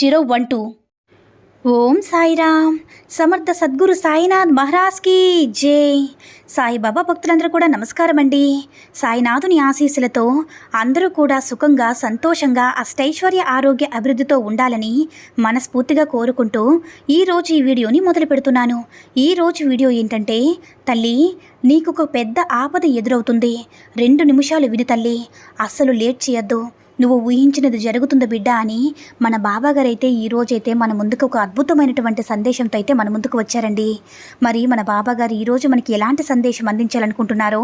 zero one two. Om Sairam. Samarth Sadguru Sainath మహారాజ్కి జై. సాయిబాబా భక్తులందరూ కూడా నమస్కారం అండి సాయినాథుని ఆశీస్సులతో అందరూ కూడా సుఖంగా సంతోషంగా అష్టైశ్వర్య ఆరోగ్య అభివృద్ధితో ఉండాలని మనస్ఫూర్తిగా కోరుకుంటూ ఈరోజు ఈ వీడియోని మొదలు పెడుతున్నాను. ఈరోజు వీడియో ఏంటంటే తల్లి నీకు ఒక పెద్ద ఆపద ఎదురవుతుంది. రెండు నిమిషాలు విని తల్లి. అస్సలు లేట్ చేయొద్దు. నువ్వు ఊహించినది జరుగుతుంది బిడ్డ అని మన బాబాగారైతే ఈరోజైతే ఈ రోజైతే మన ముందుకు ఒక అద్భుతమైనటువంటి సందేశంతో అయితే మన ముందుకు వచ్చారండి. మరి మన బాబాగారు ఈరోజు మనకి ఎలాంటి సందేశం అందించాలనుకుంటున్నారో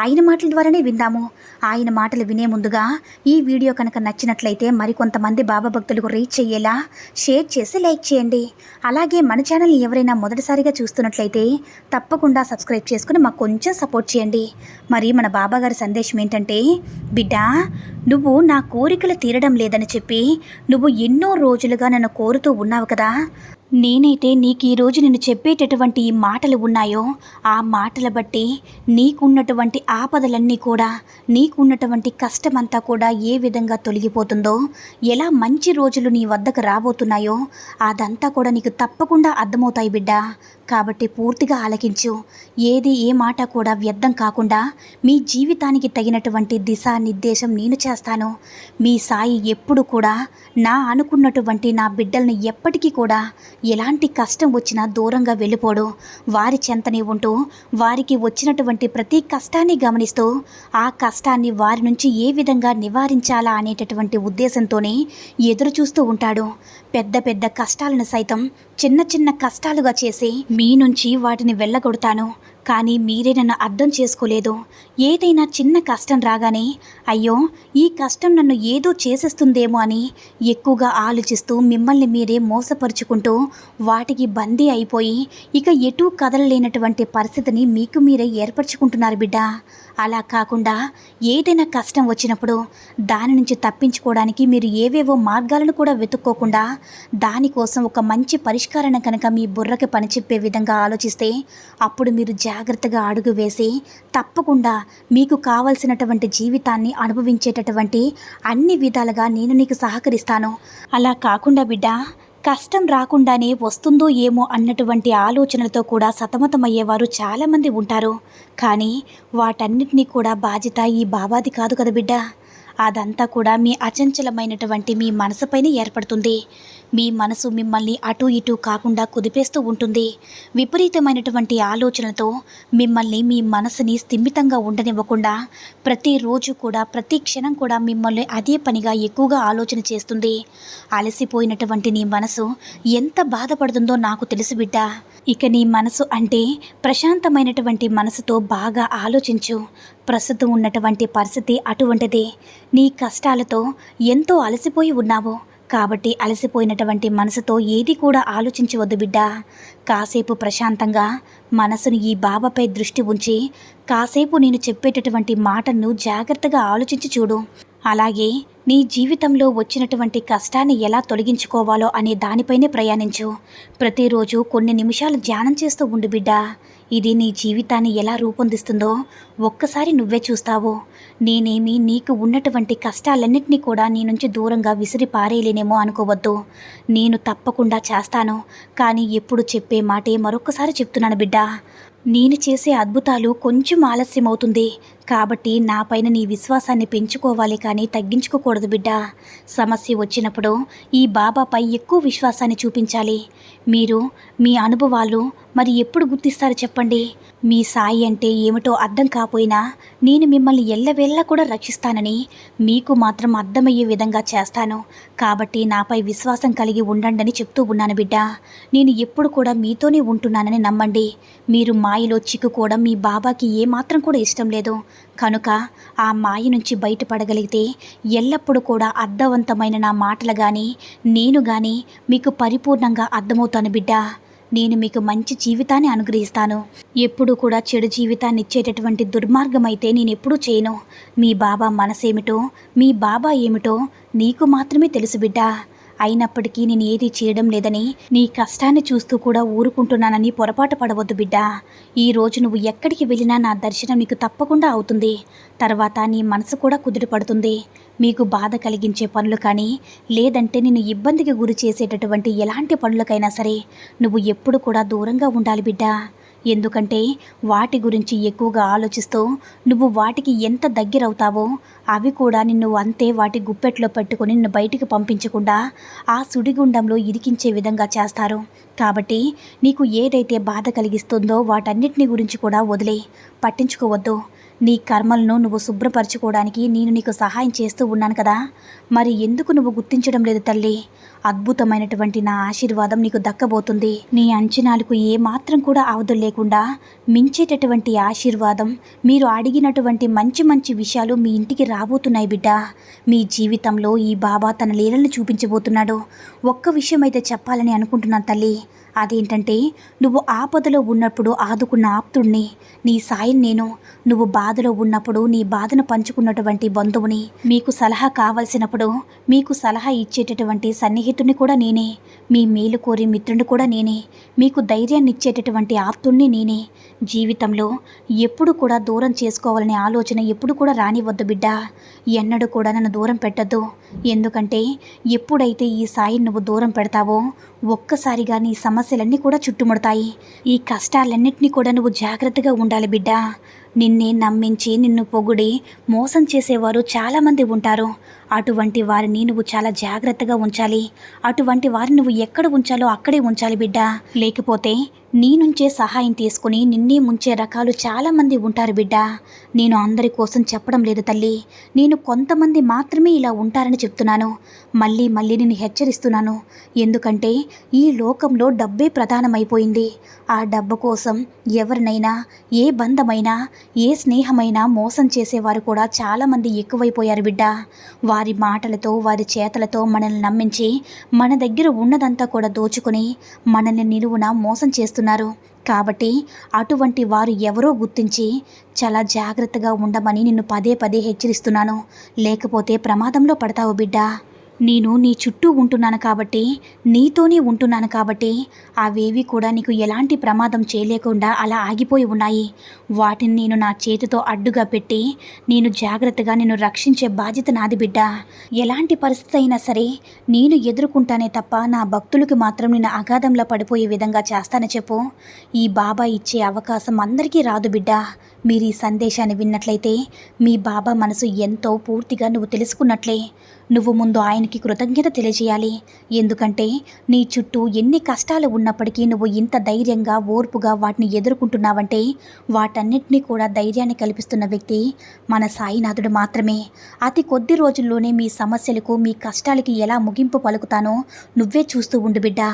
ఆయన మాటల ద్వారానే విందాము. ఆయన మాటలు వినే ముందుగా ఈ వీడియో కనుక నచ్చినట్లయితే మరికొంతమంది బాబా భక్తులకు రీచ్ అయ్యేలా షేర్ చేసి లైక్ చేయండి. అలాగే మన ఛానల్ని ఎవరైనా మొదటిసారిగా చూస్తున్నట్లయితే తప్పకుండా సబ్స్క్రైబ్ చేసుకుని మాకు కొంచెం సపోర్ట్ చేయండి. మరి మన బాబాగారి సందేశం ఏంటంటే బిడ్డ నువ్వు నాకు కోరికలు తీరడం లేదని చెప్పి నువ్వు ఎన్నో రోజులుగా నన్ను కోరుతూ ఉన్నావు కదా. నేనైతే నీకు ఈరోజు నేను చెప్పేటటువంటి ఈ మాటలు ఉన్నాయో ఆ మాటల బట్టి నీకున్నటువంటి ఆపదలన్నీ కూడా నీకున్నటువంటి కష్టమంతా కూడా ఏ విధంగా తొలగిపోతుందో ఎలా మంచి రోజులు నీ వద్దకు రాబోతున్నాయో అదంతా కూడా నీకు తప్పకుండా అర్థమవుతాయి బిడ్డ. కాబట్టి పూర్తిగా ఆలకించు. ఏది ఏ మాట కూడా వ్యర్థం కాకుండా మీ జీవితానికి తగినటువంటి దిశా నిర్దేశం నేను చేస్తాను. మీ సాయి ఎప్పుడు కూడా నా అనుకున్నటువంటి నా బిడ్డల్ని ఎప్పటికీ కూడా ఎలాంటి కష్టం వచ్చినా దూరంగా వెళ్ళిపోడు. వారి చెంతనే ఉంటూ వారికి వచ్చినటువంటి ప్రతి కష్టాన్ని గమనిస్తూ ఆ కష్టాన్ని వారి నుంచి ఏ విధంగా నివారించాలా అనేటటువంటి ఉద్దేశంతోనే ఎదురు చూస్తూ ఉంటాడు. పెద్ద పెద్ద కష్టాలను సైతం చిన్న చిన్న కష్టాలుగా చేసి మీ నుంచి వాటిని వెళ్ళగొడతాను. కానీ మీరే నన్ను అర్థం చేసుకోలేదు. ఏదైనా చిన్న కష్టం రాగానే అయ్యో ఈ కష్టం నన్ను ఏదో చేసేస్తుందేమో అని ఎక్కువగా ఆలోచిస్తూ మిమ్మల్ని మీరే మోసపరుచుకుంటూ వాటికి బందీ అయిపోయి ఇక ఎటూ కదలలేనటువంటి పరిస్థితిని మీకు మీరే ఏర్పరచుకుంటున్నారు బిడ్డ. అలా కాకుండా ఏదైనా కష్టం వచ్చినప్పుడు దాని నుంచి తప్పించుకోవడానికి మీరు ఏవేవో మార్గాలను కూడా వెతుక్కోకుండా దానికోసం ఒక మంచి పరిష్కారాన్ని కనుక మీ బుర్రకి పనిచెప్పే విధంగా ఆలోచిస్తే అప్పుడు మీరు జాగ్రత్తగా అడుగు వేసి తప్పకుండా మీకు కావలసినటువంటి జీవితాన్ని అనుభవించేటటువంటి అన్ని విధాలుగా నేను నీకు సహకరిస్తాను. అలా కాకుండా బిడ్డ కష్టం రాకుండానే వస్తుందో ఏమో అన్నటువంటి ఆలోచనలతో కూడా సతమతమయ్యేవారు చాలామంది ఉంటారు. కానీ వాటన్నిటినీ కూడా బాధ్యత ఈ బాబాది కాదు కదా బిడ్డ. అదంతా కూడా మీ అచంచలమైనటువంటి మీ మనసుపైన ఏర్పడుతుంది. మీ మనసు మిమ్మల్ని అటు ఇటు కాకుండా కుదిపేస్తూ ఉంటుంది. విపరీతమైనటువంటి ఆలోచనలతో మిమ్మల్ని మీ మనసుని స్థిమితంగా ఉండనివ్వకుండా ప్రతిరోజు కూడా ప్రతి క్షణం కూడా మిమ్మల్ని అదే పనిగా ఎక్కువగా ఆలోచన చేస్తుంది. అలసిపోయినటువంటి నీ మనసు ఎంత బాధపడుతుందో నాకు తెలుసు బిడ్డ. ఇక నీ మనసు అంటే ప్రశాంతమైనటువంటి మనసుతో బాగా ఆలోచించు. ప్రస్తుతం ఉన్నటువంటి పరిస్థితి అటువంటిది. నీ కష్టాలతో ఎంతో అలసిపోయి ఉన్నావు. కాబట్టి అలసిపోయినటువంటి మనసుతో ఏది కూడా ఆలోచించవద్దు బిడ్డ. కాసేపు ప్రశాంతంగా మనసును ఈ బాబాపై దృష్టి ఉంచి కాసేపు నేను చెప్పేటటువంటి మాటను జాగ్రత్తగా ఆలోచించి చూడు. అలాగే నీ జీవితంలో వచ్చినటువంటి కష్టాన్ని ఎలా తొలగించుకోవాలో అనే దానిపైనే ప్రయాణించు. ప్రతిరోజు కొన్ని నిమిషాలు ధ్యానం చేస్తూ ఉండు బిడ్డ. ఇది నీ జీవితాన్ని ఎలా రూపొందిస్తుందో ఒక్కసారి నువ్వే చూస్తావు. నేనేమి నీకు ఉన్నటువంటి కష్టాలన్నింటినీ కూడా నీ నుంచి దూరంగా విసిరి పారేయలేనేమో అనుకోవద్దు. నేను తప్పకుండా చేస్తాను. కానీ ఎప్పుడు చెప్పే మాటే మరొక్కసారి చెప్తున్నాను బిడ్డ. నేను చేసే అద్భుతాలు కొంచెం ఆలస్యం అవుతుంది కాబట్టి నాపైన నీ విశ్వాసాన్ని పెంచుకోవాలి కానీ తగ్గించుకోకూడదు బిడ్డ. సమస్య వచ్చినప్పుడు ఈ బాబాపై ఎక్కువ విశ్వాసాన్ని చూపించాలి. మీరు మీ అనుభవాలు మరి ఎప్పుడు గుర్తిస్తారు చెప్పండి? మీ సాయి అంటే ఏమిటో అర్థం కాపోయినా నేను మిమ్మల్ని ఎల్లవేళ్ళ కూడా రక్షిస్తానని మీకు మాత్రం అర్థమయ్యే విధంగా చేస్తాను. కాబట్టి నాపై విశ్వాసం కలిగి ఉండండి చెప్తూ ఉన్నాను బిడ్డ. నేను ఎప్పుడు కూడా మీతోనే ఉంటున్నానని నమ్మండి. మీరు మాయలో చిక్కుకోవడం మీ బాబాకి ఏమాత్రం కూడా ఇష్టం లేదు. కనుక ఆ మాయ నుంచి బయటపడగలిగితే ఎల్లప్పుడూ కూడా అర్థవంతమైన నా మాటలు కానీ నేను కానీ మీకు పరిపూర్ణంగా అర్థమవుతాను బిడ్డ. నేను మీకు మంచి జీవితాన్ని అనుగ్రహిస్తాను. ఎప్పుడూ కూడా చెడు జీవితాన్ని ఇచ్చేటటువంటి దుర్మార్గం అయితే నేను ఎప్పుడూ చేయను. మీ బాబా మనసేమిటో మీ బాబా ఏమిటో నీకు మాత్రమే తెలుసు బిడ్డా. అయినప్పటికీ నేను ఏది చేయడం లేదని నీ కష్టాన్ని చూస్తూ కూడా ఊరుకుంటున్నానని పొరపాటు పడవద్దు బిడ్డ. ఈ రోజు నువ్వు ఎక్కడికి వెళ్ళినా నా దర్శనం నీకు తప్పకుండా అవుతుంది. తర్వాత నీ మనసు కూడా కుదుటపడుతుంది మీకు బాధ కలిగించే పనులు కానీ లేదంటే నిన్ను ఇబ్బందికి గురి చేసేటటువంటి ఎలాంటి పనులకైనా సరే నువ్వు ఎప్పుడు కూడా దూరంగా ఉండాలి బిడ్డా. ఎందుకంటే వాటి గురించి ఎక్కువగా ఆలోచిస్తూ నువ్వు వాటికి ఎంత దగ్గరవుతావో అవి కూడా నిన్ను అంతే వాటి గుప్పెట్లో పెట్టుకొని నిన్ను బయటికి పంపించకుండా ఆ సుడిగుండంలో ఇరికించే విధంగా చేస్తారు. కాబట్టి నీకు ఏదైతే బాధ కలిగిస్తుందో వాటన్నిటిని గురించి కూడా వదిలే. పట్టించుకోవద్దు. నీ కర్మలను నువ్వు శుభ్రపరచుకోవడానికి నేను నీకు సహాయం చేస్తూ ఉన్నాను కదా. మరి ఎందుకు నువ్వు గుర్తించడం లేదు తల్లి? అద్భుతమైనటువంటి నా ఆశీర్వాదం నీకు దక్కబోతుంది. నీ అంచనాలకు ఏమాత్రం కూడా అవధులు లేకుండా మించేటటువంటి ఆశీర్వాదం మీరు అడిగినటువంటి మంచి మంచి విషయాలు మీ ఇంటికి రాబోతున్నాయి బిడ్డ. మీ జీవితంలో ఈ బాబా తన లీలను చూపించబోతున్నాడు. ఒక్క విషయం అయితే చెప్పాలని అనుకుంటున్నాను తల్లి. అదేంటంటే నువ్వు ఆపదలో ఉన్నప్పుడు ఆదుకున్న ఆప్తుణ్ణి నీ సాయం నేను. నువ్వు బాధలో ఉన్నప్పుడు నీ బాధను పంచుకున్నటువంటి బంధువుని మీకు సలహా కావలసినప్పుడు మీకు సలహా ఇచ్చేటటువంటి సన్నిహితుని కూడా నేనే. మీ మేలు కోరి మిత్రుని కూడా నేనే. మీకు ధైర్యాన్ని ఇచ్చేటటువంటి ఆప్తుణ్ణి నేనే. జీవితంలో ఎప్పుడు కూడా దూరం చేసుకోవాలనే ఆలోచన ఎప్పుడు కూడా రానివద్దు బిడ్డ. ఎన్నడూ కూడా నన్ను దూరం పెట్టద్దు. ఎందుకంటే ఎప్పుడైతే ఈ సాయి నువ్వు దూరం పెడతావో ఒక్కసారిగా నీ సమస్య సమస్యలన్నీ కూడా చుట్టుముడతాయి. ఈ కష్టాలన్నింటినీ కూడా నువ్వు జాగ్రత్తగా ఉండాలి బిడ్డ. నిన్నే నమ్మించి నిన్ను పొగిడి మోసం చేసేవారు చాలామంది ఉంటారు. అటువంటి వారిని నువ్వు చాలా జాగ్రత్తగా ఉంచాలి. అటువంటి వారిని నువ్వు ఎక్కడ ఉంచాలో అక్కడే ఉంచాలి బిడ్డ. లేకపోతే నీ నుంచే సహాయం తీసుకుని నిన్నే ముంచే రకాలు చాలామంది ఉంటారు బిడ్డ. నేను అందరి కోసం చెప్పడం లేదు తల్లి. నేను కొంతమంది మాత్రమే ఇలా ఉంటారని చెప్తున్నాను. మళ్ళీ మళ్ళీ నేను హెచ్చరిస్తున్నాను. ఎందుకంటే ఈ లోకంలో డబ్బే ప్రధానమైపోయింది. ఆ డబ్బు కోసం ఎవరినైనా ఏ బంధమైనా ఏ స్నేహమైనా మోసం చేసేవారు కూడా చాలామంది ఎక్కువైపోయారు బిడ్డ. వారి మాటలతో వారి చేతలతో మనల్ని నమ్మించి మన దగ్గర ఉన్నదంతా కూడా దోచుకుని మనల్ని నిలువున మోసం చేస్తున్నారు. కాబట్టి అటువంటి వారు ఎవరో గుర్తించి చాలా జాగ్రత్తగా ఉండమని నిన్ను పదే పదే హెచ్చరిస్తున్నాను. లేకపోతే ప్రమాదంలో పడతావు బిడ్డా. నేను నీ చుట్టూ ఉంటున్నాను కాబట్టి నీతోనే ఉంటున్నాను కాబట్టి అవేవి కూడా నీకు ఎలాంటి ప్రమాదం చేయలేకుండా అలా ఆగిపోయి ఉన్నాయి. వాటిని నేను నా చేతితో అడ్డుగా పెట్టి నేను జాగ్రత్తగా నిన్ను రక్షించే బాధ్యత నాది బిడ్డ. ఎలాంటి పరిస్థితి అయినా సరే నేను ఎదుర్కొంటానే తప్ప నా భక్తులకు మాత్రం నేను అగాధంలో పడిపోయే విధంగా చేస్తానని చెప్పు. ఈ బాబా ఇచ్చే అవకాశం అందరికీ రాదు బిడ్డ. మీరు ఈ సందేశాన్ని విన్నట్లయితే మీ బాబా మనసు ఎంతో పూర్తిగా నువ్వు తెలుసుకున్నట్లే. నువ్వు ముందు ఆయనకి కృతజ్ఞత తెలియజేయాలి. ఎందుకంటే నీ చుట్టూ ఎన్ని కష్టాలు ఉన్నప్పటికీ నువ్వు ఇంత ధైర్యంగా ఓర్పుగా వాటిని ఎదుర్కొంటున్నావంటే వాటన్నిటినీ కూడా ధైర్యాన్ని కల్పిస్తున్న వ్యక్తి మన సాయినాథుడు మాత్రమే. అతి కొద్ది రోజుల్లోనే మీ సమస్యలకు మీ కష్టాలకి ఎలా ముగింపు పలుకుతానో నువ్వే చూస్తూ ఉండు బిడ్డా.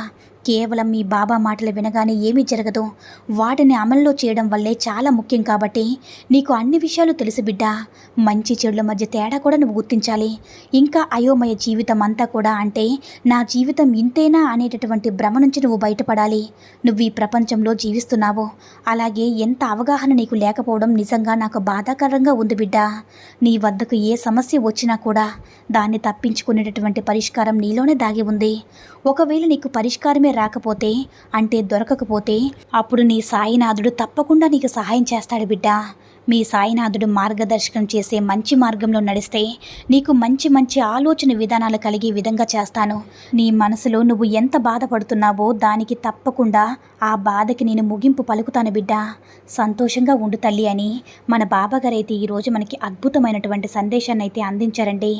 కేవలం మీ బాబా మాటలు వినగానే ఏమీ జరగదు. వాటిని అమల్లో చేయడం వల్లే చాలా ముఖ్యం కాబట్టి నీకు అన్ని విషయాలు తెలుసు బిడ్డ. మంచి చెడుల మధ్య తేడా కూడా నువ్వు గుర్తించాలి. ఇంకా అయోమయ జీవితం అంతా కూడా అంటే నా జీవితం ఇంతేనా అనేటటువంటి భ్రమ నుంచి నువ్వు బయటపడాలి. నువ్వు ఈ ప్రపంచంలో జీవిస్తున్నావు. అలాగే ఎంత అవగాహన నీకు లేకపోవడం నిజంగా నాకు బాధాకరంగా ఉంది బిడ్డ. నీ వద్దకు ఏ సమస్య వచ్చినా కూడా దాన్ని తప్పించుకునేటటువంటి పరిష్కారం నీలోనే దాగి ఉంది. ఒకవేళ నీకు పరిష్కారమే రాకపోతే అంటే దొరకకపోతే అప్పుడు నీ సాయినాథుడు తప్పకుండా నీకు సహాయం చేస్తాడు బిడ్డా. మీ సాయినాథుడు మార్గదర్శకం చేసే మంచి మార్గంలో నడిస్తే నీకు మంచి మంచి ఆలోచన విధానాలు కలిగే విధంగా చేస్తాను. నీ మనసులో నువ్వు ఎంత బాధపడుతున్నావో దానికి తప్పకుండా ఆ బాధకి నేను ముగింపు పలుకుతాను బిడ్డ. సంతోషంగా ఉండు తల్లి అని మన బాబాగారు అయితే ఈరోజు మనకి అద్భుతమైనటువంటి సందేశాన్ని అయితే అందించారండి.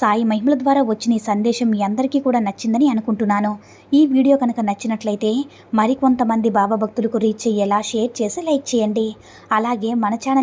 సాయి మహిమల ద్వారా వచ్చిన ఈ సందేశం మీ అందరికీ కూడా నచ్చిందని అనుకుంటున్నాను. ఈ వీడియో కనుక నచ్చినట్లయితే మరికొంతమంది బాబా భక్తులకు రీచ్ అయ్యేలా షేర్ చేసి లైక్ చేయండి. అలాగే మన ఛానల్